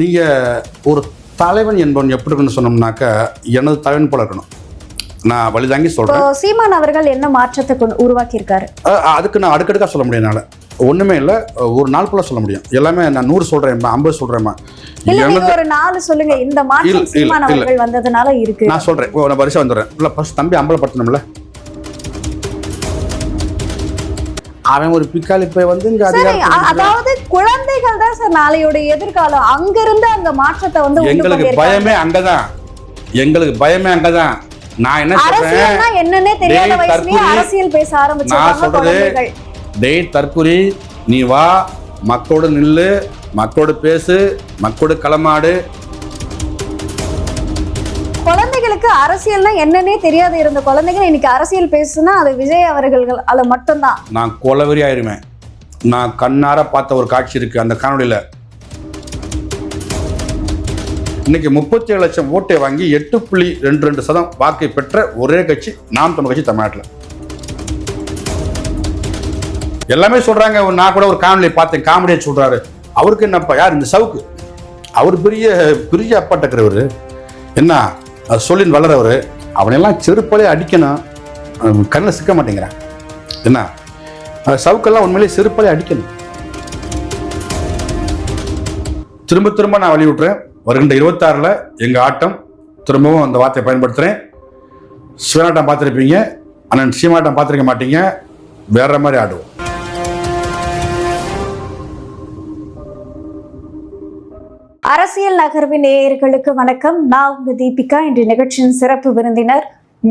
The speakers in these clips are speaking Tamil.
நீங்கள் ஒரு தலைவன் என்பவன் எப்படி இருக்குன்னு சொன்னோம்னாக்கா எனது தலைவன் போல இருக்கணும். நான் வழிதாங்கி சொல்கிறேன் சீமான் அவர்கள் என்ன மாற்றத்தை கொண்டு உருவாக்கி இருக்காரு அதுக்கு நான் அடுக்கடுக்காக சொல்ல முடியும் என்னால். ஒன்றுமே இல்லை ஒரு நாள் போல சொல்ல முடியும். எல்லாமே நான் நூறு சொல்கிறேன்மா ஐம்பது எனது ஒரு நாலு சொல்லுங்க. இந்த மாற்றம் சீமான். அவர்கள் வந்ததுனால இருக்கு. நான் சொல்கிறேன் நான் வரிசை வந்துடுறேன். இல்லை ஃபஸ்ட் தம்பி அம்பலப்படுத்தணும்ல. அவன் ஒரு பிக்காளி போய் வந்து இங்கே அதாவது குழந்தைகள் தான் சார் நாளையோட எதிர்காலம். அங்கிருந்து அந்த மாற்றத்தை வந்து எங்களுக்கு. பயமே அங்கதான். எங்களுக்கு பயமே அங்கதான். நான் என்ன சொல்றேன்? என்னன்னே தெரியாத வயசுலயே. அரசியல் பேச நான் ஆரம்பிச்சிருக்காங்க சொல்றது குழந்தைகள். டேய் தற்குறி நீ வா மக்களோட நில்லு மக்களோட பேசு மக்களோட களமாடு குழந்தைகளுக்கு அரசியல்னா என்னன்னே தெரியாது இருந்த குழந்தைங்க இன்னைக்கு அரசியல் பேசுனா அது விஜய் அவர்கள் அது மட்டும்தான். நான் கொலவெறி ஆயிருவேன். நான் கண்ணார பார்த்த ஒரு காட்சி இருக்கு அந்த காணொளியில. இன்னைக்கு முப்பத்தி ஏழு லட்சம் ஓட்டை வாங்கி எட்டு புள்ளி ரெண்டு ரெண்டு சதம் வாக்கை பெற்ற ஒரே கட்சி நாம் தமிழ் கட்சி தமிழ்நாட்டில். எல்லாமே சொல்றாங்க நான் கூட ஒரு காணொலி பார்த்தேன் காமெடியை சொல்றாரு. அவருக்கு என்னப்பா யார் இந்த சவுக்கு? அவர் பெரிய பெரிய அப்பாட்டக்கிறவர் என்ன? அது சொல்லி வளரவர் அவனையெல்லாம் செருப்பாலே அடிக்கணும். கண்ணில் சிக்க மாட்டேங்கிறான். என்ன? சவுக்கெல்லாம் உண்மையிலே செருப்பாலே அடிக்கணும். திரும்ப திரும்ப நான் வலியுறுறேன் வருகின்ற இருபத்தாறில் எங்கள் ஆட்டம் திரும்பவும் அந்த வார்த்தையை பயன்படுத்துகிறேன் சிவனாட்டம் பார்த்துருப்பீங்க. அண்ணன் சீமாட்டம் பார்த்துருக்க மாட்டீங்க. வேற மாதிரி ஆடுவோம். அரசியல் நகர்வின் நேயர்களுக்கு வணக்கம். நான் உங்க தீபிகா. இன்று நிகழ்ச்சியின் சிறப்பு விருந்தினர்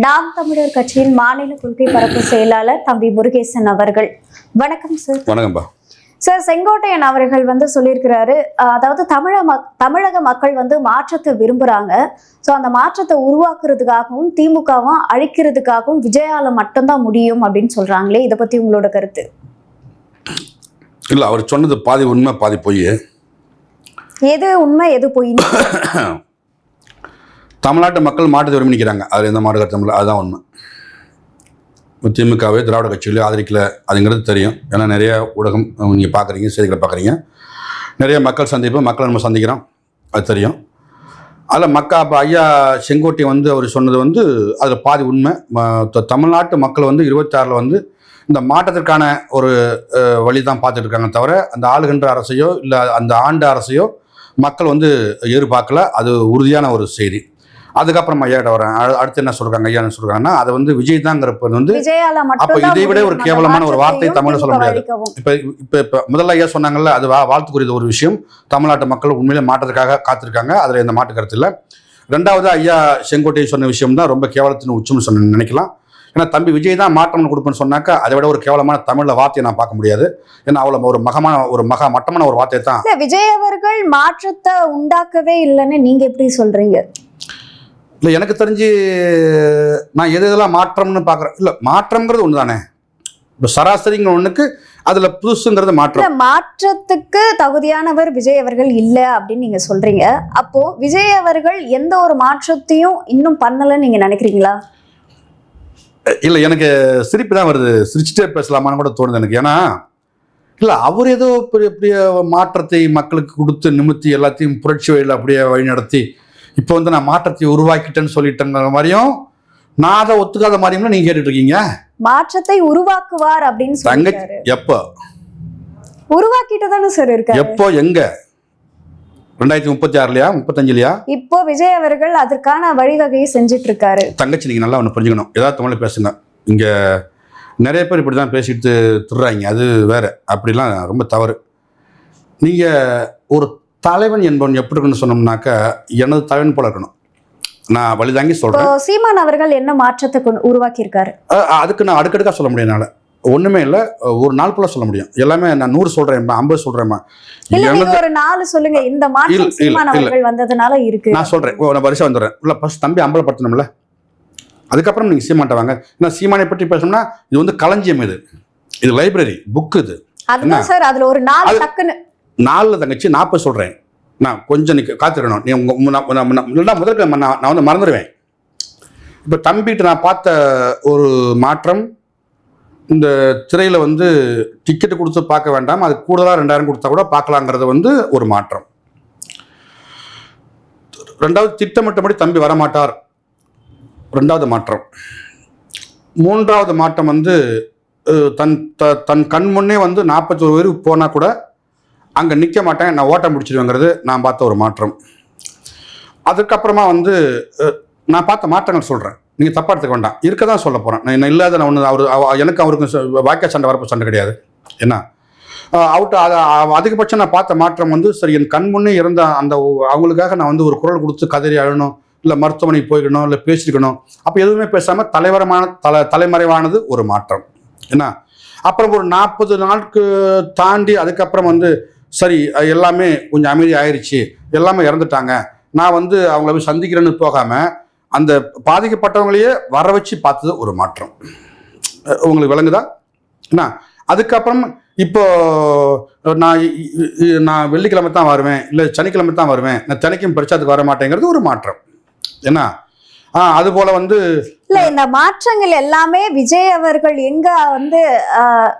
நாம் தமிழர் கட்சியின் மாநில கொள்கை பரப்பு செயலாளர் தம்பி முருகேசன் அவர்கள். வணக்கம் சார் வணக்கம்பா. சார் செங்கோட்டையன் அவர்கள் வந்து சொல்லியிருக்கிறாரு அதாவது தமிழ மக் தமிழக மக்கள் வந்து மாற்றத்தை விரும்புறாங்க. ஸோ அந்த மாற்றத்தை உருவாக்குறதுக்காகவும் திமுகவும் அழிக்கிறதுக்காகவும் விஜயால மட்டும்தான் முடியும் அப்படின்னு சொல்றாங்களே இதை பத்தி உங்களோட கருத்து? இல்லை அவர் சொன்னது பாதி உண்மை பாதி பொய் எது உண்மை எது பொய் தமிழ்நாட்டு மக்கள் மாற்றத்தை விரும்பி நிற்கிறாங்க அதில் எந்த மாடு கருத்தம் இல்லை. அதுதான் உண்மை. திமுகவே திராவிட கட்சிகளையும் ஆதரிக்கல அதுங்கிறது தெரியும். ஏன்னா நிறைய ஊடகம் நீங்கள் பார்க்குறீங்க செய்திகளை பார்க்குறீங்க நிறைய மக்கள் சந்திப்பு மக்களை நம்ம சந்திக்கிறோம். அது தெரியும். அதில் மக்கா அப்போ ஐயா செங்கோட்டை வந்து அவர் சொன்னது வந்து அதில் பாதி உண்மை. தமிழ்நாட்டு மக்கள் வந்து இருபத்தாறில் வந்து இந்த மாற்றத்திற்கான ஒரு வழி தான் பார்த்துட்டு இருக்காங்க தவிர அந்த ஆளுகின்ற அரசையோ இல்லை அந்த ஆண்டு அரசையோ மக்கள் வந்து எதிர்பார்க்கல அது உறுதியான ஒரு செய்தி. அதுக்கப்புறம் ஐயாட்ட வரேன். அடுத்து என்ன சொல்றாங்க ஐயா என்ன சொல்றாங்கன்னா அதை வந்து விஜய் தாங்கிறப்ப வந்து மட்டும் இதை விட ஒரு கேவலமான ஒரு வார்த்தை தமிழ்ல சொல்ல முடியாது. இப்போ இப்போ இப்போ முதல்ல ஐயா சொன்னாங்கல்ல அது வா வாழ்த்துக்குரியது ஒரு விஷயம். தமிழ்நாட்டு மக்கள் உண்மையிலே மாற்றத்துக்காக காத்திருக்காங்க. அதில் எந்த மாற்று கருத்து இல்லை. ரெண்டாவது ஐயா செங்கோட்டையை சொன்ன விஷயம் தான் ரொம்ப கேவலத்தின் உச்சம்னு சொன்ன நினைக்கலாம். ஏன்னா தம்பி விஜய் தான் மாற்றம் கொடுப்பேன்னு சொன்னாக்கா அதை விட ஒரு கேவலமான தமிழில் வார்த்தையை நான் பார்க்க முடியாது. ஏன்னா அவ்வளோ ஒரு மகமான ஒரு மகா மட்டமான ஒரு வார்த்தை தான். விஜய் அவர்கள் மாற்றத்தை உண்டாக்கவே இல்லைன்னு நீங்க எப்படி சொல்றீங்க? இல்லை எனக்கு தெரிஞ்சு நான் எது எதெல்லாம் மாற்றம்னு பார்க்குறேன். இல்லை மாற்றம்ங்கிறது ஒன்று தானே. இப்போ சராசரிங்கிற ஒன்றுக்கு அதில் புதுசுங்கிறது மாற்றம். மாற்றத்துக்கு தகுதியானவர் விஜய் அவர்கள் இல்ல அப்படின்னு நீங்க சொல்றீங்க. அப்போ விஜய் அவர்கள் எந்த ஒரு மாற்றத்தையும் இன்னும் பண்ணலன்னு நீங்க நினைக்கிறீங்களா? இல்லை எனக்கு சிரிப்பு தான் வருது. சிரிச்சுட்டே பேசலாமான்னு கூட தோணுது எனக்கு. ஏன்னா இல்லை அவர் ஏதோ பெரிய பெரிய மாற்றத்தை மக்களுக்கு கொடுத்து நிமித்தி எல்லாத்தையும் புரட்சி வழியில் அப்படியே வழிநடத்தி இப்போ வந்து நான் மாற்றத்தை உருவாக்கிட்டேன்னு சொல்லிட்டேங்கிற மாதிரியும் நான் அதை ஒத்துக்காத மாதிரியும் நீங்கள் கேட்டுட்டு இருக்கீங்க மாற்றத்தை உருவாக்குவார் அப்படின்னு தங்கச்சி எப்போ? உருவாக்கிட்டு தானே சார் இருக்காரு. எப்போ எங்க? ரெண்டாயிரத்தி முப்பத்தி ஆறுலையா முப்பத்தஞ்சுலையா? இப்போ விஜய் அவர்கள் அதற்கான வழிவகையை செஞ்சுட்டு இருக்காரு தங்கச்சி நீங்கள் நல்லா ஒன்று புரிஞ்சுக்கணும். ஏதாவது தமிழில் பேசுங்க. இங்கே நிறைய பேர் இப்படி தான் பேசிட்டு திருறாங்க. அது வேற. அப்படிலாம் ரொம்ப தவறு. நீங்கள் ஒரு தலைவன் என்பவன் எப்படி இருக்குன்னு சொன்னோம்னாக்கா எனது தலைவன் போல இருக்கணும். நான் வழிதாங்கி சொல்கிறேன் சீமான் அவர்கள் என்ன மாற்றத்தை கொண்டு உருவாக்கி இருக்காரு அதுக்கு நான் அடுக்கடுக்காக சொல்ல முடியும் என்னால். ஒன்றுமே இல்லை. ஒரு நாள் போல சொல்ல முடியும். எல்லாமே நான் நூறு சொல்கிறேன்மா ஐம்பது நீங்க ஒரு நாலு சொல்லுங்க. இந்த மாற்றம் வந்ததுனால இருக்கு. நான் சொல்கிறேன் நான் வரிசை வந்துடுறேன். இல்லை ஃபஸ்ட் தம்பி அம்பலப்படுத்தணும்ல. அதுக்கப்புறம் நீங்கள் சீமான்ட்ட வாங்க. ஏன்னா சீமானை பற்றி பேசணும்னா இது வந்து களஞ்சியம் இது. இது லைப்ரரி புக் இது. சார் அதுல ஒரு நாலு டக்குன்னு நாலில் தங்கச்சி நாற்பது சொல்கிறேன் நான் கொஞ்சம் நிற்க காத்திருக்கணும். நீ உங்கள் இல்லைன்னா முதல்ல நான் நான் வந்து மறந்துடுவேன். இப்போ தம்பிகிட்ட நான் பார்த்த ஒரு மாற்றம் இந்த திரையில் வந்து டிக்கெட்டு கொடுத்து பார்க்க வேண்டாம். அது கூடுதலாக ரெண்டாயிரம் கொடுத்தா கூட பார்க்கலாங்கிறது வந்து ஒரு மாற்றம். ரெண்டாவது திட்டமிட்டபடி தம்பி வரமாட்டார். ரெண்டாவது மாற்றம். மூன்றாவது மாற்றம் வந்து தன் த தன் கண் முன்னே வந்து நாற்பத்தோரு பேருக்கு போனால் கூட அங்கே நிற்க மாட்டேன் நான் ஓட்டம் முடிச்சிடுவேங்கிறது நான் பார்த்த ஒரு மாற்றம். அதுக்கப்புறமா வந்து நான் பார்த்த மாற்றங்கள் சொல்கிறேன் நீங்கள் தப்பாக எடுத்துக்க வேண்டாம். இருக்க தான் சொல்ல போகிறேன் நான் இல்லாத நான் ஒன்று அவர் எனக்கு அவருக்கு வாக்கிய சண்டை வரப்பு சண்டை கிடையாது. என்ன? அவுட் அதை அதிகபட்சம் நான் பார்த்த மாற்றம் வந்து சரி என் கண் முன்னே இருந்த அந்த அவங்களுக்காக நான் வந்து ஒரு குரல் கொடுத்து கதறி அழணும் இல்லை மருத்துவமனைக்கு போய்க்கணும் இல்லை பேசிக்கணும் அப்போ எதுவுமே பேசாமல் தலைவரமான தலை தலைமறைவானது ஒரு மாற்றம். என்ன? அப்புறம் ஒரு நாற்பது நாளுக்கு தாண்டி அதுக்கப்புறம் வந்து சரி எல்லாமே கொஞ்சம் அமைதி ஆயிடுச்சு எல்லாமே இறந்துட்டாங்க. நான் வந்து அவங்கள போய் சந்திக்கிறேன்னு போகாமல் அந்த பாதிக்கப்பட்டவங்களையே வர வச்சு பார்த்தது ஒரு மாற்றம். உங்களுக்கு விளங்குதா? என்ன? அதுக்கப்புறம் இப்போ நான் நான் வெள்ளிக்கிழமை தான் வருவேன் இல்லை சனிக்கிழமை தான் வருவேன். நான் சனிக்கும் பிரச்சாரத்துக்கு வர மாட்டேங்கிறது ஒரு மாற்றம். என்ன? ஆ அதுபோல் வந்து இல்ல இந்த மாற்றங்கள் எல்லாமே விஜய் அவர்கள் எங்க வந்து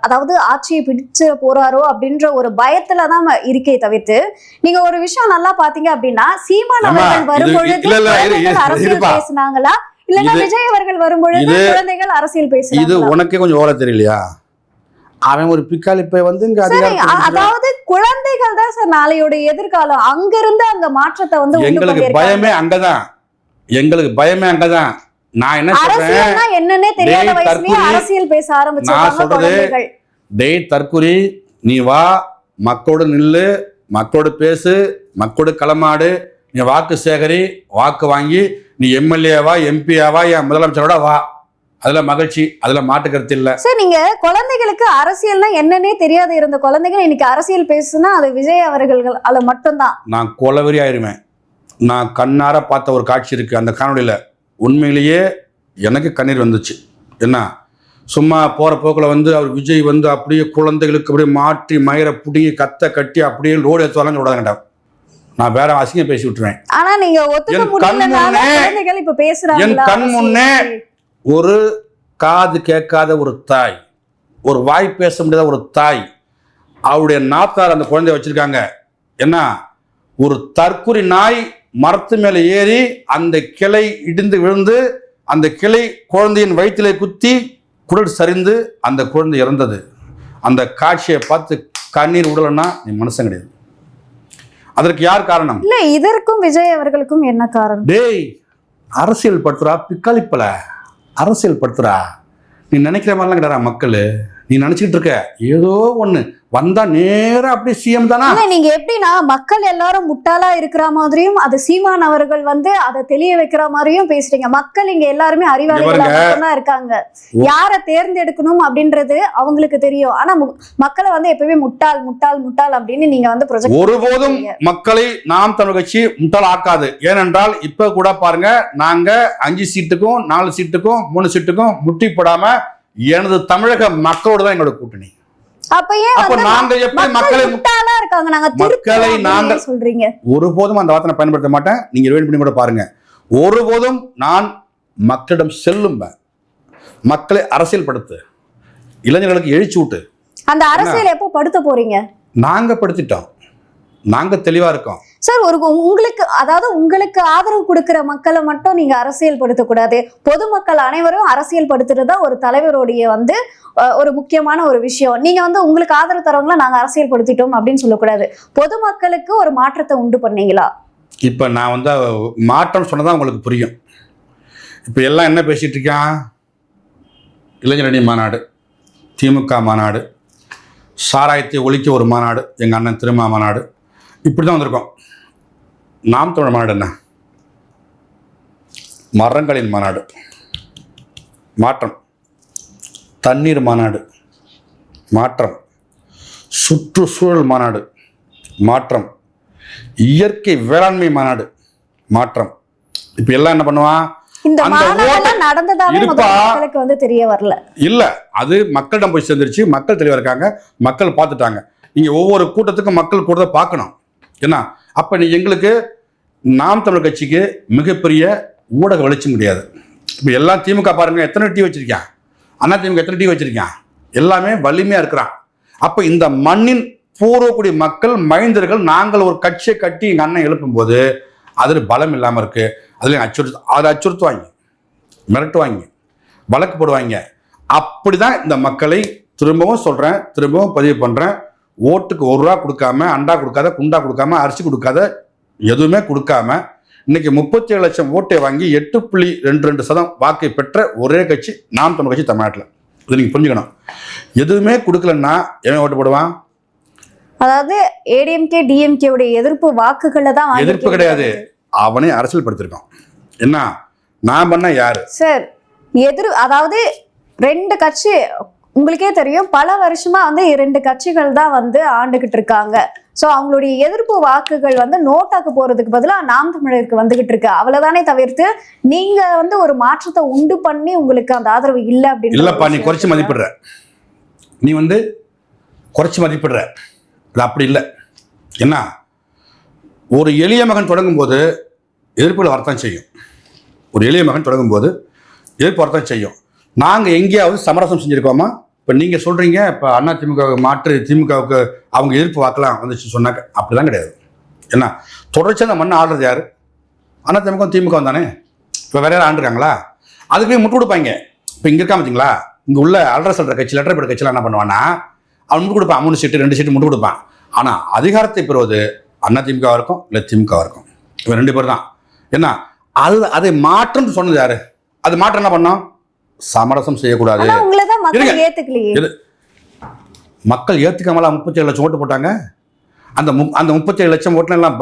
அதாவது ஆட்சியை பிடிச்சு போறாரோ அப்படின்ற ஒரு பயத்துல தான் இருக்கே தவிர்த்து நீங்க ஒரு விஷயம் நல்லா பாத்தீங்க அப்படின்னா சீமான் அவர்கள் இது- வரும்பொழுது அரசியல். பேசினாங்களா இல்லன்னா இது- விஜய் அவர்கள் வரும்பொழுது இது- குழந்தைகள் அரசியல் இது பேசினாங்களா உனக்கே கொஞ்சம் ஓர தெரியலையா அவன் ஒரு பிக்காளி போய் வந்து இங்க. அதாவது குழந்தைகள் தான் சார் நாளையோட எதிர்காலம் அங்கிருந்து அங்க மாற்றத்தை வந்து எங்களுக்கு. பயமே அங்கதான் எங்களுக்கு பயமே அங்கதான் நான் என்ன சொல்றேன்? என்னன்னே தெரியாத வயசுலயே. அரசியல் பேச சொல்றது குழந்தைகள். டேய் தற்குறி நீ வா மக்களோட நில்லு மக்களோட பேசு மக்களோட களமாடு நீ வாக்கு சேகரி வாக்கு வாங்கி நீ எம்எல்ஏவா எம்பியாவா என் முதலமைச்சரோட வா. அதுல மகிழ்ச்சி அதுல மாட்டு கருத்து இல்ல. சார் நீங்க குழந்தைகளுக்கு அரசியல்னா என்னன்னே தெரியாத இருந்த குழந்தைகள் இன்னைக்கு அரசியல் பேசுனா அது விஜய் அவர்கள் அது மட்டும்தான். நான் கொலவெறி ஆயிருவேன். நான் கண்ணார பார்த்த ஒரு காட்சி இருக்கு அந்த காணொளியில. உண்மையிலேயே எனக்கு கண்ணீர் வந்துச்சு. என்ன? சும்மா போற போக்குல வந்து அவர் விஜய் வந்து அப்படியே குழந்தைகளுக்கு அப்படியே மாற்றி மயிரை பிடுங்கி கத்த கட்டி அப்படியே ரோடு ஏற்றுவாங்கன்னு விடாதேன்டா நான் வேற அசிங்கம் பேசி விட்டுருவேன். ஆனா நீங்க என் கண் முன்னே ஒரு காது கேட்காத ஒரு தாய் ஒரு வாய் பேச முடியாத ஒரு தாய் அவருடைய நாத்தார் அந்த குழந்தைய வச்சிருக்காங்க. என்ன? ஒரு தற்குறி நாய் மரத்து மேலே ஏறி அந்த கிளை இடிந்து விழுந்து அந்த கிளை குழந்தையின் வயிற்றிலே குத்தி குடல் சரிந்து அந்த குழந்தை இறந்தது. அந்த காட்சியை பார்த்து கண்ணீர் விடலைன்னா நீ மனுஷன் கிடையாது. அதற்கு யார் காரணம்? இல்ல இதற்கும் விஜய் அவர்களுக்கும் என்ன காரணம்? டேய் அரசியல் படுத்துறா பிக்காளிப்பல அரசியல் படுத்துறா. நீ நினைக்கிற மாதிரிலாம் கிடையாது மக்கள். நீ நினைச்சிட்டு இருக்க? ஏதோ ஒண்ணு. வந்தா நேரா அப்படியே சிஎம் தானா? நீங்க எப்படின்னா மக்கள் எல்லாரும் முட்டாளா இருக்கிற மாதிரியும் அது சீமான் அவர்கள் வந்து அதை தெளிய வைக்கிற மாதிரியும் பேசுறீங்க. மக்கள் இங்க எல்லாருமே அறிவாளிகளா இருக்காங்க. யார தேர்ந்தெடுக்கணும் அப்படின்றது அவங்களுக்கு தெரியும். ஆனா மக்களை வந்து எப்பவுமே முட்டாள் முட்டாள் முட்டாள் அப்படின்னு நீங்க வந்து ப்ரொஜெக்ட் ஒருபோதும் மக்களை நாம் தமிழ் கட்சி முட்டாள் ஆக்காது. ஏனென்றால் இப்ப கூட பாருங்க நாங்க அஞ்சு சீட்டுக்கும் நாலு சீட்டுக்கும் மூணு சீட்டுக்கும் முட்டி போடாம எனது தமிழக மக்களோட தான் எங்களோட கூட்டணி. அப்ப நாங்க எப்படி மக்களை மக்கள் நாங்க சொல்றீங்க? ஒருபோதும் அந்த வார்த்தை பயன்படுத்த மாட்டேன். நீங்க ரிவைண்ட் பண்ணி கூட பாருங்க. ஒருபோதும் நான் மக்களிடம் செல்லும் மக்களை அரசியல் படுத்து இளைஞர்களுக்கு எழுச்சி விட்டு அந்த அரசியல் எப்போ படுத்த போறீங்க? நாங்க படுத்திட்டோம். நாங்க தெளிவா இருக்கோம். சார் ஒரு உங்களுக்கு அதாவது உங்களுக்கு ஆதரவு கொடுக்கிற மக்களை மட்டும் நீங்க அரசியல் படுத்தக்கூடாது பொதுமக்கள் அனைவரும் அரசியல் படுத்துறது ஒரு தலைவருடைய வந்து ஒரு முக்கியமான ஒரு விஷயம். நீங்க வந்து உங்களுக்கு ஆதரவு தரவங்கள நாங்க அரசியல் படுத்திட்டோம் அப்படின்னு சொல்லக்கூடாது. பொதுமக்களுக்கு ஒரு மாற்றத்தை உண்டு பண்ணீங்களா? இப்ப நான் வந்து மாற்றம் சொன்னதான் உங்களுக்கு புரியும். இப்ப எல்லாம் என்ன பேசிட்டு இருக்கான்? இளைஞரணி மாநாடு திமுக மாநாடு சாராயத்தை ஒழிக்க ஒரு மாநாடு எங்கள் அண்ணன் திருமா மாநாடு. இப்படி தான் வந்திருக்கோம். நாம் தமிழ் மாநாடு என்ன? மரங்களின் மாநாடு. மாற்றம். தண்ணீர் மாநாடு. மாற்றம். சுற்றுச்சூழல் மாநாடு. மாற்றம். இயற்கை வேளாண்மை மாநாடு. மாற்றம். இப்போ எல்லாம் என்ன பண்ணுவான் இல்ல அது மக்களிடம் போய் சேர்ந்துருச்சு. மக்கள் தெளிவா இருக்காங்க. மக்கள் பார்த்துட்டாங்க. நீங்க ஒவ்வொரு கூட்டத்துக்கும் மக்கள் கூட்டத்தை பார்க்கணும். என்ன? அப்போ நீ எங்களுக்கு நாம் தமிழ் கட்சிக்கு மிகப்பெரிய ஊடக வெளிச்சம் முடியாது இப்போ எல்லாம் திமுக பாருங்க எத்தனை டீ வச்சிருக்கான்? அண்ணா திமுக எத்தனை டீ வச்சிருக்கான்? எல்லாமே வலிமையாக இருக்கிறான். அப்போ இந்த மண்ணின் பூர்வக்குடி மக்கள் மைந்தர்கள் நாங்கள் ஒரு கட்சியை கட்டி எங்கள் அண்ணன் எழுப்பும்போது அதில் பலம் இல்லாமல் இருக்குது அதில் அச்சுறுத்து அதை அச்சுறுத்துவாங்க. மிரட்டுவாங்க. வழக்கு போடுவாங்க. அப்படி தான் இந்த மக்களை திரும்பவும் சொல்கிறேன் திரும்பவும் பதிவு பண்ணுறேன் ஓட்டுக்கு ஒரு ரூபா கொடுக்காம அண்டா கொடுக்காத குண்டா கொடுக்காம அரிசி கொடுக்காத எதுவுமே கொடுக்காம இன்னைக்கு முப்பத்தி ஏழு லட்சம் ஓட்டை வாங்கி எட்டு புள்ளி ரெண்டு ரெண்டு சதம் வாக்கை பெற்ற ஒரே கட்சி நாம் தமிழ் கட்சி தமிழ்நாட்டில். இது நீங்கள் புரிஞ்சுக்கணும். எதுவுமே கொடுக்கலன்னா எவன் ஓட்டு போடுவான்? அதாவது ஏடிஎம்கே டிஎம்கே உடைய எதிர்ப்பு வாக்குகளை தான் எதிர்ப்பு. கிடையாது. அவனே அரசியல் படுத்திருக்கான் என்ன? நான் பண்ண யாரு? சார் எதிர் அதாவது ரெண்டு கட்சி உங்களுக்கே தெரியும் பல வருஷமா வந்து இரண்டு கட்சிகள் தான் வந்து ஆண்டுகிட்டு இருக்காங்க. சோ அவங்களுடைய எதிர்ப்பு வாக்குகள் வந்து நோட்டாக்கு போறதுக்கு பதிலா நாம் தமிழருக்கு வந்துகிட்டு இருக்கு. அவ்வளவுதானே தவிர்த்து நீங்க வந்து ஒரு மாற்றத்தை உண்டு பண்ணி உங்களுக்கு அந்த ஆதரவு இல்ல அப்படின்னு இல்லப்பா நீ குறைச்சி மதிப்பிடுற. நீ வந்து குறைச்சி மதிப்பிடுற. இது அப்படி இல்லை. என்ன? ஒரு எளிய மகன் தொடங்கும்போது எதிர்ப்புகள் வரத்தான் செய்யும். ஒரு எளிய மகன் தொடங்கும்போது எதிர்ப்பு வரத்தான் செய்யும். நாங்கள் எங்கேயாவது சமரசம் செஞ்சுருக்கோமா? இப்போ நீங்கள் சொல்கிறீங்க இப்போ அண்ணா திமுகவுக்கு மாற்று திமுகவுக்கு அவங்க எதிர்ப்பு வாக்கலாம் வந்துச்சு சொன்னாக்க அப்படிலாம் கிடையாது. என்ன தொடர்ச்சியாக அந்த மண்ணை ஆடுறது யார்? அண்ணா திமுக திமுக தானே? இப்போ வேற யாரும் ஆண்டுருக்காங்களா? அதுக்கு போய் முட்டு கொடுப்பாங்க. இப்போ இங்கே இருக்கா பார்த்தீங்களா இங்கே உள்ள அல்ற சொல்கிற கட்சி லெட்டர் பேர் கட்சியில் என்ன பண்ணுவான்னா அவன் முட்டு கொடுப்பான். மூணு சீட்டு ரெண்டு சீட்டு முட்டு கொடுப்பான். ஆனால் அதிகாரத்தை பெறுவது அண்ணா திமுகவாக இருக்கும் இல்லை திமுகவாக இருக்கும்? இவன் ரெண்டு பேர் தான். என்ன அது அதை மாற்றம் சொன்னது யாரு? அது மாற்றம் என்ன பண்ணோம்? சமரசம் செய்யக்கூடாது. மக்கள். ஏத்துக்கலையே. மக்கள் ஏத்துக்காமலா முப்பத்தி ஏழு லட்சம் ஓட்டு போட்டாங்க? அந்த அந்த முப்பத்தி ஏழு லட்சம் ஓட்டுல எல்லாம்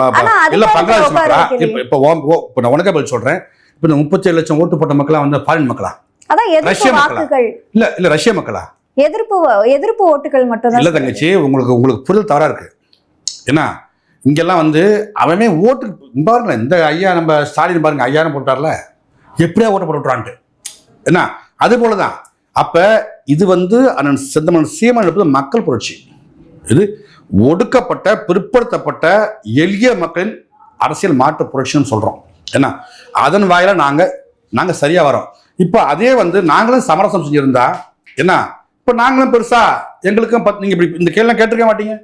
இல்ல பங்களாதேஷ். இப்ப இப்ப நான் உனக்கே பதில் சொல்றேன். இப்ப இந்த முப்பத்தி ஏழு லட்சம் ஓட்டு போட்ட மக்களா வந்து ஃபாரின் மக்களா? ரஷ்ய மக்களா? இல்ல இல்ல ரஷ்ய மக்களா? எதிர்ப்பு எதிர்ப்பு ஓட்டுகள் மட்டும் இல்ல தங்கச்சி உங்களுக்கு உங்களுக்கு புரிதல் தவறா இருக்கு. என்ன இங்கெல்லாம் வந்து அவனே ஓட்டு பாருங்க இந்த ஐயா நம்ம ஸ்டாலின் பாருங்க ஐயாயிரம் போட்டார்ல. எப்படியா ஓட்டு போட்டு விட்றான்ட்டு என்ன அது போலதான். அப்ப இது வந்து அண்ணன் செந்தமன் சீமன் எடுப்பது மக்கள் புரட்சி. இது ஒடுக்கப்பட்ட பிற்படுத்தப்பட்ட எளிய மக்களின் அரசியல் மாற்று புரட்சின்னு சொல்றோம். என்ன அதன் வாயில நாங்க நாங்க சரியா வரோம். இப்போ அதே வந்து நாங்களும் சமரசம் செஞ்சிருந்தா என்ன இப்போ நாங்களும் பெருசா எங்களுக்கும் பத் நீங்க இப்படி இந்த கேள்வி கேட்டிருக்க மாட்டீங்க.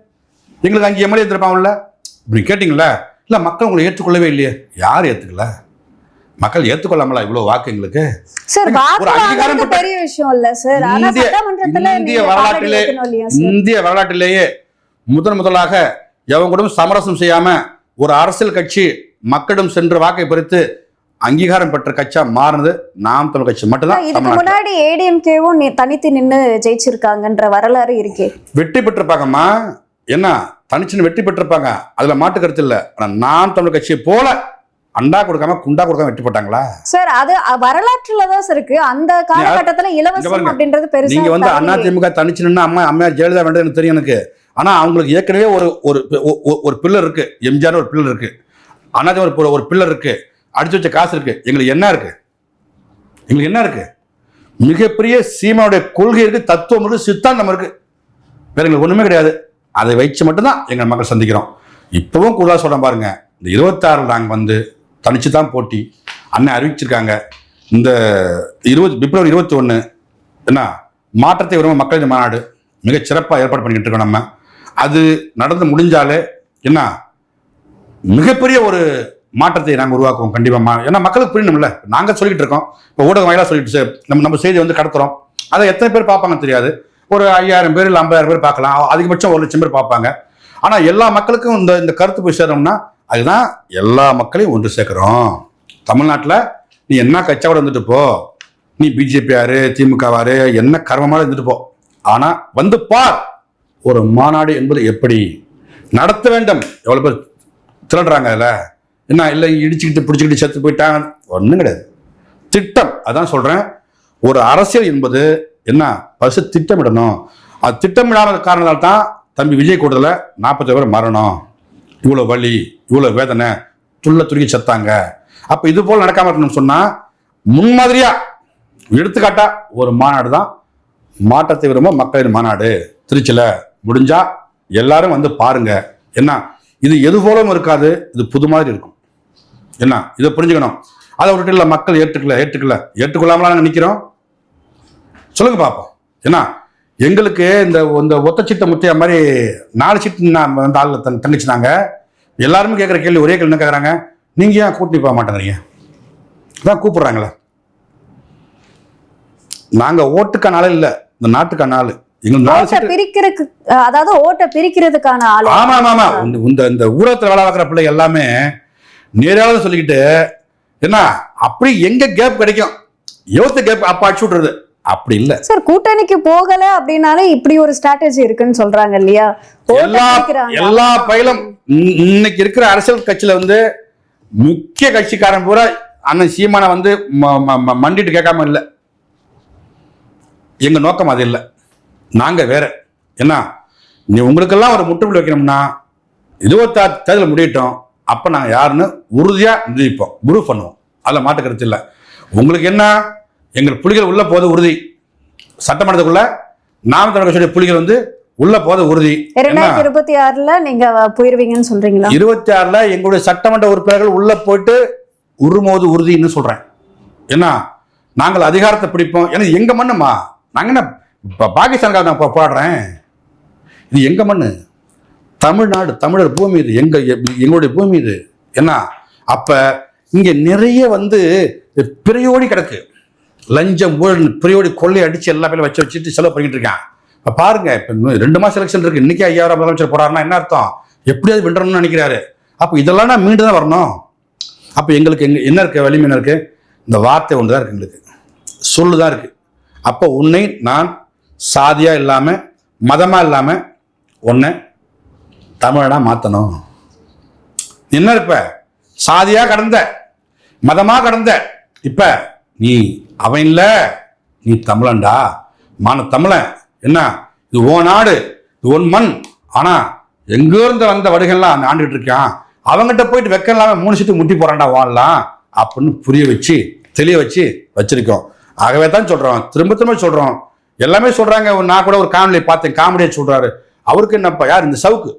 எங்களுக்கு அங்கே எம்எல்ஏ இருந்திருப்பாங்கல்ல? இப்படி கேட்டிங்களா இல்லை மக்கள் உங்களை ஏற்றுக்கொள்ளவே இல்லையே. யார் ஏற்றுக்கல மக்கள் ஏற்றுக்கொள்ளாமலா இவ்வளோ வாக்கு எங்களுக்கு? சார் வாக்கு பெரிய விஷயம் இல்ல சார் இந்திய- வரலாற்றிலே- இந்திய வரலாற்றிலேயே முதன் முதலாக எவன் கூட சமரசம் செய்யாம ஒரு அரசியல் கட்சி மக்களிடம் சென்று வாக்கை பறித்து அங்கீகாரம் பெற்ற கட்சியா மாறினது நாம் தமிழ் கட்சி மட்டும்தான் இதுக்கு முன்னாடி ஏடிஎம்கேவும் தனித்து நின்னு ஜெயிச்சிருக்காங்கன்ற வரலாறு இருக்கே. வெற்றி பெற்றிருப்பாங்கம்மா. என்ன? தனிச்சுன்னு வெற்றி பெற்றிருப்பாங்க. அதுல மாட்டு கருத்து இல்ல. ஆனா நாம் தமிழ் கட்சியை போல அண்டா கொடுக்காம குண்டா கொடுக்காம வெற்றி போட்டாங்களா? சார் அது வரலாற்றுல தான் சார் இருக்கு. அந்த காலகட்டத்துல இலவசம். அப்படின்றது பெருசா நீங்க வந்து தரலையே. அண்ணா திமுக தனிச்சு நின்று அம்மா அம்மையார் ஜெயலலிதா வேண்டது எனக்கு தெரியும் எனக்கு. ஆனா அவங்களுக்கு ஏற்கனவே ஒரு ஒரு ஒரு பில்லர் இருக்கு. எம்ஜிஆர் ஒரு பில்லர் இருக்கு. அண்ணா திமுக ஒரு ஒரு பில்லர் இருக்கு. அடிச்சு வச்ச காசு இருக்கு. எங்களுக்கு என்ன இருக்கு? எங்களுக்கு என்ன இருக்கு? மிகப்பெரிய சீமாவுடைய கொள்கை இருக்கு தத்துவம் இருக்கு சித்தாந்தம் இருக்கு. வேற எங்களுக்கு ஒண்ணுமே கிடையாது. அதை வச்சு மட்டும்தான் எங்கள் மக்கள் சந்திக்கிறோம். இப்பவும் கூடுதலாக சொல்றேன் பாருங்க. இந்த இருபத்தாறு நாங்கள் வந்து தனிச்சு தான் போட்டி. அண்ணன் அறிவிச்சிருக்காங்க. இந்த இருபது பிப்ரவரி இருபத்தி ஒன்று என்ன மாற்றத்தை விரும்ப மக்களின் மாநாடு மிக சிறப்பாக ஏற்பாடு பண்ணிக்கிட்டு இருக்கோம் நம்ம. அது நடந்து முடிஞ்சாலே என்ன மிகப்பெரிய ஒரு மாற்றத்தை நாங்கள் உருவாக்குவோம் கண்டிப்பாக ஏன்னா மக்களுக்கு புரியணும்ல. நாங்கள் சொல்லிகிட்டு இருக்கோம். இப்போ ஊடகம் வாயிலாக சொல்லிட்டு நம்ம நம்ம செய்தி வந்து கடத்துகிறோம் அதை எத்தனை பேர் பார்ப்பாங்க தெரியாது. ஒரு ஐயாயிரம் பேர் இல்லை ஐம்பதாயிரம் பேர் பார்க்கலாம். அதிகபட்சம் ஒரு லட்சம் பேர் பார்ப்பாங்க. ஆனால் எல்லா மக்களுக்கும் இந்த இந்த கருத்து போய் சேரணும்னா அதுதான் எல்லா மக்களையும் ஒன்று சேர்க்குறோம். தமிழ்நாட்டில் நீ என்ன கட்சியோட வந்துட்டு போ. நீ பிஜேபி யாரு திமுகவாரு என்ன கர்மமாக இருந்துட்டு போ. ஆனால் வந்து பார் ஒரு மாநாடு என்பது எப்படி? நடத்த வேண்டும். எவ்வளோ பேர் திரடுறாங்க அதில். என்ன இல்லை இடிச்சுக்கிட்டு பிடிச்சிக்கிட்டு செத்து போயிட்டாங்க. ஒன்றும் கிடையாது. திட்டம் அதான் சொல்கிறேன் ஒரு அரசியல் என்பது என்ன? பசு திட்டமிடணும். அது திட்டமிடாத காரணத்தால் தான் தம்பி விஜய் கூட்டத்தில் நாற்பத்தி பேர் மரணம். இவ்வளோ வலி இவ்வளோ வேதனை துள்ள துருக்கி செத்தாங்க. அப்போ இது போல் நடக்காம இருக்கணும்னு சொன்னால் முன்மாதிரியாக எடுத்துக்காட்டா ஒரு மாநாடு தான். மாற்றத்தை விரும்ப மக்களின் மாநாடு. திருச்சியில் முடிஞ்சா எல்லாரும் வந்து பாருங்க. என்ன இது எது போலவும் இருக்காது இது புது மாதிரி இருக்கும். என்ன? இதை புரிஞ்சுக்கணும். அதை விட்டுட்டு இல்லை மக்கள் ஏற்றுக்கல ஏற்றுக்கல. ஏற்றுக்கொள்ளாமலாம் நாங்கள் நிற்கிறோம் சொல்லுங்க பார்ப்போம் என்ன? எங்களுக்கு இந்த இந்த ஒத்த சிட்ட முத்தைய மாதிரி நாலு சீட்டு நான் வந்து ஆள் தன் தங்கச்சினாங்க எல்லாருமே கேட்குற கேள்வி ஒரே கேள்வி என்ன கேட்குறாங்க நீங்கள் ஏன் கூட்டி போக மாட்டேங்கிறீங்க? அதான் கூப்பிடுறாங்களே. நாங்கள் ஓட்டுக்கான ஆள் இல்லை. இந்த நாட்டுக்கான ஆள். பிரிக்கிறதுக்கு அதாவது ஓட்டை பிரிக்கிறதுக்கான ஆளு. ஆமா ஆமா ஆமா. இந்த- இந்த ஊரகத்தில் வேலை பார்க்குற பிள்ளை எல்லாமே நேராக சொல்லிக்கிட்டு என்ன அப்படி எங்க கேப் கிடைக்கும்? யுவத்த கேப் அப்ப அடிச்சு விட்டுறது? அப்படி இல்ல. சார் கூட்டணிக்கு போகல அப்படின்னாலே இப்படி ஒரு ஸ்ட்ராட்டஜி இருக்குன்னு சொல்றாங்க இல்லையா? எல்லா. எல்லா பயிலும் இன்- இன்னைக்கு இருக்கிற அரசியல் கட்சியில வந்து முக்கிய கட்சிக்காரன் பூரா அண்ணன் சீமானை வந்து மண்டிட்டு கேட்காம இல்லை. எங்க நோக்கம் அது இல்லை. நாங்க வேற. என்ன நீ உங்களுக்கெல்லாம் ஒரு முற்றுப்புள்ளி வைக்கணும்னா இருபத்தாறு தேர்தல் முடியட்டும். அப்ப நாங்க யாருன்னு உறுதியா நிரூபிப்போம். குரூப் பண்ணுவோம். அதில் மாட்டு கருத்து இல்லை. உங்களுக்கு என்ன? எங்கள் புலிகள் உள்ள போது உறுதி. சட்டமன்றத்துக்குள்ள நாம தமிழக கட்சியுடைய புலிகள் வந்து உள்ள போது உறுதி. என்ன? ரெண்டாயிரத்தி இருபத்தி ஆறுல நீங்க போயிருவீங்கன்னு சொல்றீங்களா? இருபத்தி ஆறுல எங்களுடைய சட்டமன்ற உறுப்பினர்கள் உள்ள போயிட்டு உருமோது உறுதின்னு சொல்றேன். என்ன? நாங்கள் அதிகாரத்தை பிடிப்போம். ஏன்னா எங்க மண்ணுமா? நாங்க என்ன பாகிஸ்தானுக்காக நான் போ- போராடுறேன்? இது எங்க மண்ணு? தமிழ்நாடு தமிழர் பூமி இது. எங்க எங்களுடைய பூமி இது. என்ன? அப்ப இங்க நிறைய வந்து பிறையோடி கிடக்கு. லஞ்சம் ஊழல் பிறையோடி கொள்ளை அடிச்சு எல்லா பேரும் வச்சு வச்சுட்டு செலவு பண்ணிட்டு இருக்கான் இப்போ பாருங்க இப்போ இன்னும் ரெண்டு மாசம் எலெக்ஷன் இருக்கு. இன்னைக்கு ஐயாயிரம் முதலமைச்சர் போறாருன்னா என்ன அர்த்தம்? எப்படியாவது வென்றணும்னு நினைக்கிறாரு. அப்போ இதெல்லாம் நான் மீண்டு தான் வரணும். அப்போ எங்களுக்கு எங்க என்ன இருக்கு? வலிமை என்ன இருக்கு? இந்த வார்த்தை ஒன்று தான் இருக்கு எங்களுக்கு. சொல்லு தான் இருக்கு. அப்போ உன்னை நான் சாதியா இல்லாம மதமா இல்லாம உன்னை தமிழனா மாத்தணும். என்ன இருப்ப சாதியா கடந்த மதமா கடந்த இப்போ நீ அவன் இல்லை நீ தமிழன்டா. மான தமிழன். என்ன? இது ஓ நாடு இது உன் மண். ஆனால் எங்கேருந்து வந்த வடுகள்லாம் ஆண்டுகிட்டு இருக்கான். அவங்ககிட்ட போயிட்டு வெக்கம் மூணு சீட்டு முட்டி போகிறான்டா வாழலாம் அப்படின்னு புரிய வச்சு தெளிய வச்சு வச்சுருக்கோம். ஆகவே தான் சொல்கிறோம் திரும்ப திரும்ப சொல்கிறோம் எல்லாமே சொல்கிறாங்க நான் கூட ஒரு காமெடியை பார்த்தேன். காமெடியை சொல்கிறாரு அவருக்கு என்னப்பா? யார் இந்த சவுக்கு?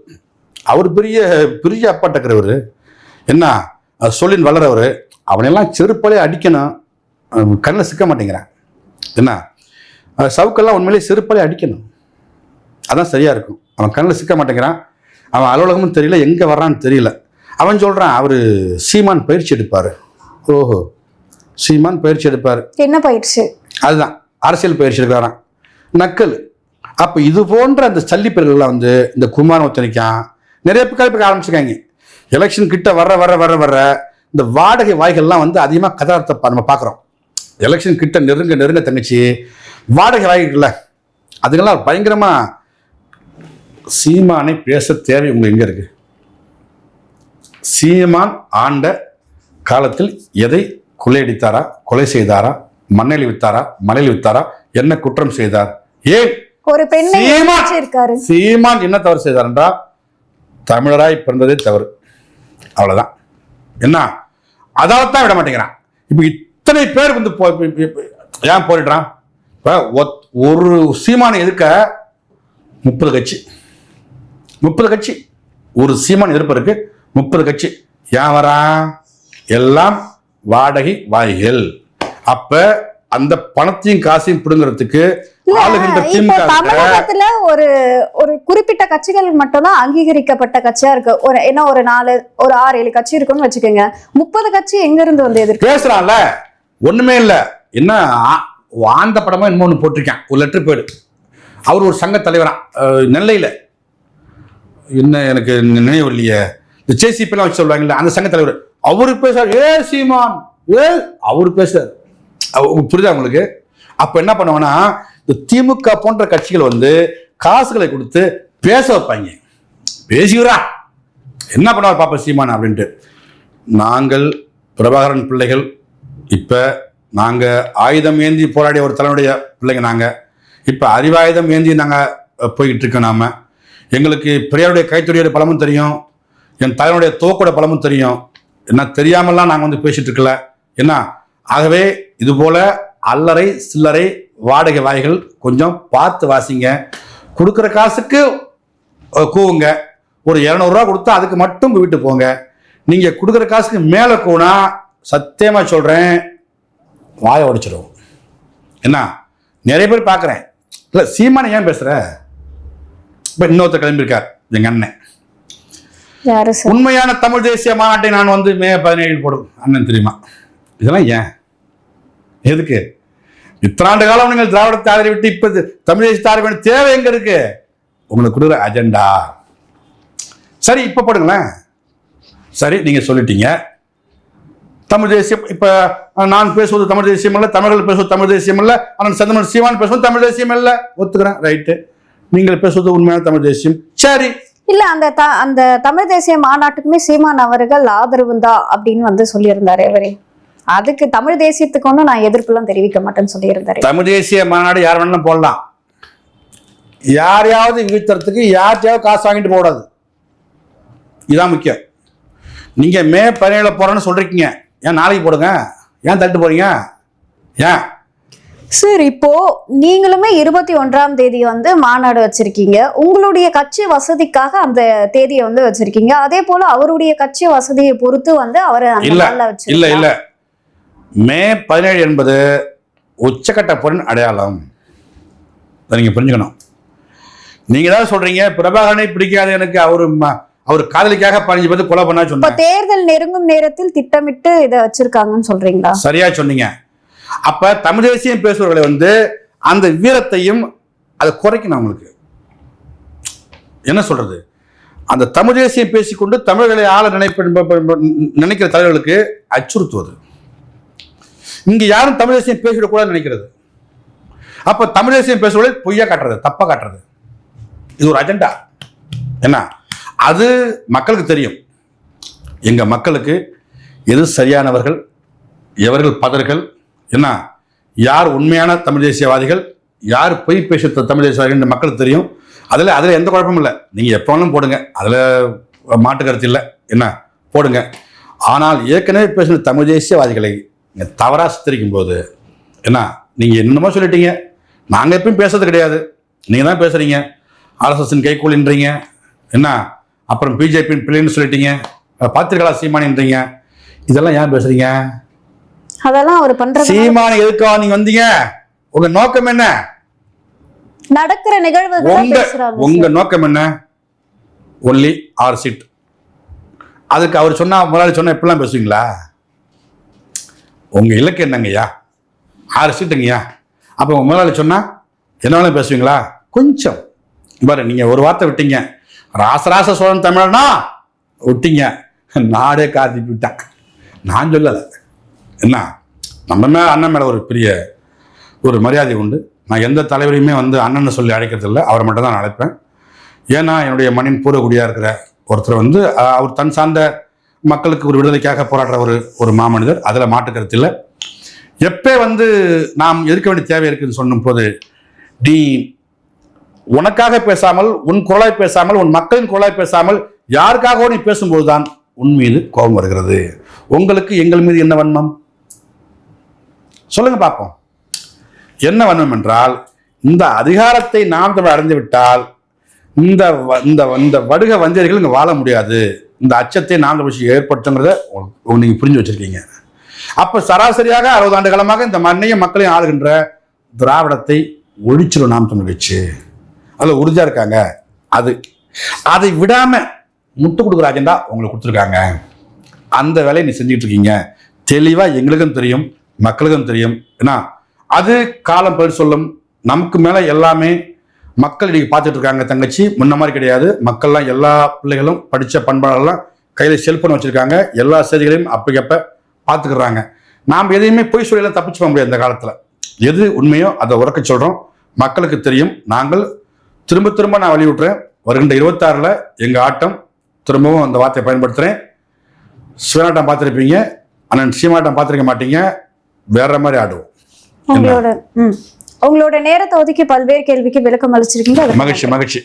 அவர் பெரிய பெரிய அப்பாட்டக்கிறவர் என்ன? சொல்லின் வளரவர். அவனையெல்லாம் செருப்பாலே அடிக்கணும். கண்ணில் சிக்க மாட்டேங்கிறான். என்ன? சவுக்கெல்லாம் உண்மையிலேயே செருப்பாலே அடிக்கணும். அதான் சரியா இருக்கும். அவன் கண்ணில் சிக்க மாட்டேங்கிறான். அவன் அலுவலகமும் தெரியல எங்கே வர்றான்னு தெரியல. அவன் சொல்கிறான் அவர் சீமான் பயிற்சி எடுப்பார். ஓஹோ சீமான் பயிற்சி எடுப்பார். என்ன பயிற்சி? அதுதான் அரசியல் பயிற்சி எடுக்கிறாராம். நக்கல். அப்போ இது போன்ற அந்த சல்லி பேர்கள்லாம் வந்து இந்த குமாரம் ஒத்துழைக்கான் நிறைய பேர் கலப்பிக்க ஆரம்பிச்சிருக்காங்க. எலெக்ஷன் கிட்ட வர வர வர வர இந்த வாடகை வாய்கள்லாம் வந்து அதிகமாக கதார்த்த நம்ம பார்க்குறோம். எலெக்ஷன் கிட்ட நெருங்க நெருங்க தங்கச்சி வாடகை வாய்கள்ல அதுங்கெல்லாம் பயங்கரமா சீமானை பேச தேவை உங்களுக்கு எங்க இருக்கு? சீமான் ஆண்ட காலத்தில் எதை கொள்ளையடித்தாரா கொலை செய்தாரா? மண்ணெளி வித்தாரா? மணலி வித்தாரா? என்ன குற்றம் செய்தார்? ஏன்? ஒரு பெண்ணை சீமான் என்ன தவறு செய்தார் என்றால் தமிழராய் பிறந்ததே தவறு. அவ்வளவுதான். என்ன? அதால்தான் விட மாட்டேங்கிறான். இப்போ இத்தனை பேர் வந்து ஏன் போரிடுறான்? இப்போ ஒரு சீமானை எதிர்க்க முப்பது கட்சி. முப்பது கட்சி. ஒரு சீமான் எதிர்ப்பதற்கு முப்பது கட்சி. ஏன் வரான் எல்லாம் வாடகை வாய்கள். அப்ப அந்த பணத்தையும் காசையும் பிடுங்கிறதுக்கு தமிழகத்துல ஒரு ஒரு குறிப்பிட்ட கட்சிகள் மட்டும்தான் அங்கீகரிக்கப்பட்ட கட்சியா இருக்கு. ஒரு என்ன ஒரு நாலு ஒரு ஆறு ஏழு கட்சி இருக்குன்னு வச்சுக்கோங்க. முப்பது கட்சி எங்க இருந்து வந்து எதிர்க்கு? பேசுறான்ல. ஒன்றுமே இல்லை. என்ன ஆந்த படமாக இன்னும் ஒன்று போட்டிருக்கேன். ஒரு லெட்ரு பேடு. அவர் ஒரு சங்க தலைவராக நெல்லையில். என்ன எனக்கு நினைவு இல்லையே. இந்த ஜேசிபிலாம் வச்சு சொல்லுவாங்கல்ல அந்த சங்க தலைவர். அவரு பேசுறாரு. ஏ சீமான். ஏ அவர் பேசுறாரு. அவ- புரியுதா உங்களுக்கு? அப்போ என்ன பண்ணுவாங்கன்னா இந்த திமுக போன்ற கட்சிகள் வந்து காசுகளை கொடுத்து பேச வைப்பாங்க. பேசிக்கிறா. என்ன பண்ணுவார் பாப்பா சீமான் அப்படின்ட்டு. நாங்கள் பிரபாகரன் பிள்ளைகள் இப்போ நாங்கள் ஆயுதம் ஏந்தி போராடிய ஒரு தலைவனுடைய பிள்ளைங்க நாங்கள் இப்போ அறிவாயுதம் ஏந்தி நாங்கள் போய்கிட்டு இருக்கோம் நாம். எங்களுக்கு பெரியாருடைய கைத்தொழியோட பலமும் தெரியும். என் தலைவனுடைய தோக்கோட பலமும் தெரியும். என்ன தெரியாமலாம் நாங்கள் வந்து பேசிகிட்ருக்கல இருக்கல. என்ன? ஆகவே இதுபோல் அல்லறை சில்லறை வாடகை வாய்கள் கொஞ்சம் பார்த்து வாசிங்க. கொடுக்குற காசுக்கு கூவுங்க. ஒரு இரநூறுவா கொடுத்தா அதுக்கு மட்டும் வீட்டு போங்க. நீங்கள் கொடுக்குற காசுக்கு மேலே கூனா சத்தியமா சொல்றேன் வாயை உடைச்சிடும் என்ன? நிறைய பேர் பார்க்குறேன். இல்லை சீமானை ஏன் பேசுற? இப்போ இன்னொருத்தர் கிளம்பியிருக்கார் எங்க அண்ணன். உண்மையான தமிழ் தேசிய மாநாட்டை நான் வந்து மே பதினேழில் போடும். அண்ணன் தெரியுமா? இதெல்லாம் ஏன்? எதுக்கு? இத்தனாண்டு காலம் நீங்கள் திராவிடத்தை விட்டு இப்ப தமிழ் தேசியத்தை ஆதரவு தேவை எங்க இருக்கு? உங்களுக்கு கொடுக்குற அஜெண்டா. சரி இப்ப போடுங்களேன். சரி நீங்க சொல்லிட்டீங்க. தமிழ் தேசியம் இப்ப நான் பேசுவது தமிழ் தேசியம் இல்ல தமிழர்கள் பேசுவது தமிழ் தேசியம் இல்ல அண்ணன் செந்தமன் சீமான் பேசுவது தமிழ் தேசியம் இல்ல ஒத்துக்கிறேன் ரைட்டு. நீங்கள் பேசுவது உண்மையான தமிழ் தேசியம். சரி. இல்ல அந்த த- அந்த தமிழ் தேசிய மாநாட்டுக்குமே சீமான் அவர்கள் ஆதரவு தான் அப்படின்னு வந்து சொல்லியிருந்தாரு இவரே அதுக்கு தமிழ் தேசியத்துக்கு ஒன்றும் நான் எதிர்ப்புலாம் தெரிவிக்க மாட்டேன்னு சொல்லியிருந்தாரு. தமிழ் தேசிய மாநாடு யார் வேணாலும் போடலாம். யாரையாவது வீழ்த்துறதுக்கு யார்கிட்டயாவது காசு வாங்கிட்டு போடாது இதான் முக்கியம். நீங்க மே பதினேழுல போறேன்னு சொல்றீங்க ஏன் நாளைக்கு போடுங்க? ஏன் தட்டு போறீங்க? ஏன்? சார் இப்போ நீங்களுமே இருபத்தி ஒன்றாம் தேதி வந்து மாநாடு வச்சிருக்கீங்க. உங்களுடைய கட்சி வசதிக்காக அந்த தேதியை வந்து வச்சிருக்கீங்க. அதே போல அவருடைய கட்சி வசதியை பொறுத்து வந்து அவர் இல்ல, இல்ல இல்ல. மே பதினேழு என்பது உச்சக்கட்ட போரின் அடையாளம். நீங்க புரிஞ்சுக்கணும். நீங்க தான் சொல்றீங்க? பிரபாகரனை பிடிக்காது எனக்கு அவரு அவர் காதலிக்காக பதினஞ்சு பேர் கொலை பண்ணா சொன்னாங்க. தேர்தல் நெருங்கும் நேரத்தில் திட்டமிட்டு இதை வச்சிருக்காங்கன்னு சொல்றீங்களா? சரியா சொன்னீங்க. அப்ப தமிழ் தேசியம் பேசுபவர்களை வந்து அந்த வீரத்தையும் அதை குறைக்கணும் அவங்களுக்கு. என்ன சொல்றது? அந்த தமிழ் தேசியம் பேசிக்கொண்டு தமிழர்களை ஆள நினைப்ப நினைக்கிற தலைவர்களுக்கு அச்சுறுத்துவது. இங்க யாரும் தமிழ் தேசியம் பேசிடக்கூடாதுன்னு நினைக்கிறது. அப்ப தமிழ் தேசியம் பேசுவதை பொய்யா காட்டுறது தப்பா காட்டுறது. இது ஒரு அஜெண்டா. என்ன? அது மக்களுக்கு தெரியும். எங்க மக்களுக்கு எது சரியானவர்கள் எவர்கள் பதர்கள் என்ன யார் உண்மையான தமிழ் தேசியவாதிகள் யார் பொய் பேச தமிழ் தேசியவாதிகள் என்று மக்களுக்கு தெரியும். அதில் அதில் எந்த குழப்பமும் இல்லை. நீங்கள் எப்போ வேணாலும் போடுங்க. அதில் மாட்டு கருத்து இல்லை. என்ன போடுங்க. ஆனால் ஏற்கனவே பேசின தமிழ் தேசியவாதிகளை நீங்கள் தவறாக சித்தரிக்கும் போது என்ன நீங்கள் என்னமோ சொல்லிட்டீங்க. நாங்கள் எப்பயும் பேசுறது கிடையாது. நீங்கள் தான் பேசுகிறீங்க ஆர்எஸ்எஸ்ஸின் கைகூலின்றீங்க என்ன அப்புறம் பிஜேபியின் பிள்ளைன்னு சொல்லிட்டீங்க. பாத்திரிகளா சீமானின்றீங்க இதெல்லாம் ஏன் பேசுறீங்க? அதெல்லாம் அவர் பண்றது சீமானி எதுக்காக நீங்க வந்தீங்க? உங்க நோக்கம் என்ன? நடக்கிற நிகழ்வுகளை உங்க நோக்கம் என்ன? Only our seat. அதுக்கு அவர் சொன்னா முதலாளி சொன்னா எப்படிலாம் பேசுவீங்களா? உங்க இலக்கு என்னங்கய்யா? ஆறு சீட்டுங்கய்யா? அப்போ உங்க முதலாளி சொன்னா என்ன வேணாலும் பேசுவீங்களா? கொஞ்சம். பாரு நீங்க ஒரு வார்த்தை விட்டீங்க. ராசராச சோழன் தமிழனா? ஒட்டிங்க. நாடே காத்தி விட்டான் நான் சொல்லலை. என்ன? நம்ம மேலே அண்ணன் மேலே ஒரு பெரிய ஒரு மரியாதை உண்டு. நான் எந்த தலைவரையுமே வந்து அண்ணன்னு சொல்லி அழைக்கிறது இல்லை அவரை மட்டும் தான் நான் அழைப்பேன். ஏன்னா என்னுடைய மண்ணின் பூரகுடியாக இருக்கிற ஒருத்தர் வந்து அவர் தன் சார்ந்த மக்களுக்கு ஒரு விடுதலைக்காக போராடுற ஒரு ஒரு மாமனிதர். அதில் மாட்டுக்கிறது கருத்து இல்லை. எப்போ வந்து நாம் எதிர்க்க வேண்டிய தேவை இருக்குன்னு சொல்லும் போது நீ உனக்காக பேசாமல் உன் குரலாய் பேசாமல் உன் மக்களின் குரலாய் பேசாமல் யாருக்காகவோ நீ பேசும்போது தான் உன் மீது கோபம் வருகிறது. உங்களுக்கு எங்கள் மீது என்ன வன்மம்? சொல்லுங்க பார்ப்போம். என்ன வன்மம் என்றால் இந்த அதிகாரத்தை நாம் தமிழ் அடைந்து விட்டால் இந்த வ- இந்த இந்த வடுக வந்தியர்கள் இங்கே வாழ முடியாது. இந்த அச்சத்தை நாம் தமிழ் ஏற்படுத்துங்கிறத நீங்கள் புரிஞ்சு வச்சுருக்கீங்க. அப்போ சராசரியாக அறுபது ஆண்டு காலமாக இந்த மண்ணையும் மக்களையும் ஆளுகின்ற திராவிடத்தை ஒழிச்சிடும் நாம் தமிழ் கட்சி. அதில் உறுதியா இருக்காங்க. அது அதை விடாம முட்டு கொடுக்குற அஜெண்டா உங்களுக்கு கொடுத்துருக்காங்க. அந்த வேலையை நீ செஞ்சுட்டு இருக்கீங்க. தெளிவா எங்களுக்கும் தெரியும் மக்களுக்கும் தெரியும். ஏன்னா அது காலம் பதில் சொல்லும். நமக்கு மேல எல்லாமே மக்கள் இன்னைக்கு பார்த்துட்டு இருக்காங்க தங்கச்சி. முன்ன மாதிரி கிடையாது. மக்கள்லாம் எல்லா பிள்ளைகளும் படித்த பண்பாடெல்லாம் கையில் செல்போன் வச்சுருக்காங்க. எல்லா செய்திகளையும் அப்பக்கப்ப பார்த்துக்கிறாங்க. நாம் எதையுமே பொய் சொல்லியெல்லாம் தப்பிச்சு போக முடியாது இந்த காலத்தில். எது உண்மையோ அதை உறக்க சொல்கிறோம் மக்களுக்கு தெரியும். நாங்கள் திரும்ப திரும்ப நான் வலியுறுத்துறேன் வருகின்ற இருபத்தாறில் எங்கள் ஆட்டம் திரும்பவும் அந்த வார்த்தையை பயன்படுத்துகிறேன் சிவனாட்டம் பார்த்துருப்பீங்க. அண்ணன் சீமாட்டம் பார்த்துருக்க மாட்டீங்க. வேற மாதிரி ஆடுவோம். உங்களோட உங்களோட நேரத்தை ஒதுக்கி பல்வேறு கேள்விக்கு விளக்கம் அளிச்சிருக்கீங்க. மகிழ்ச்சி மகிழ்ச்சி.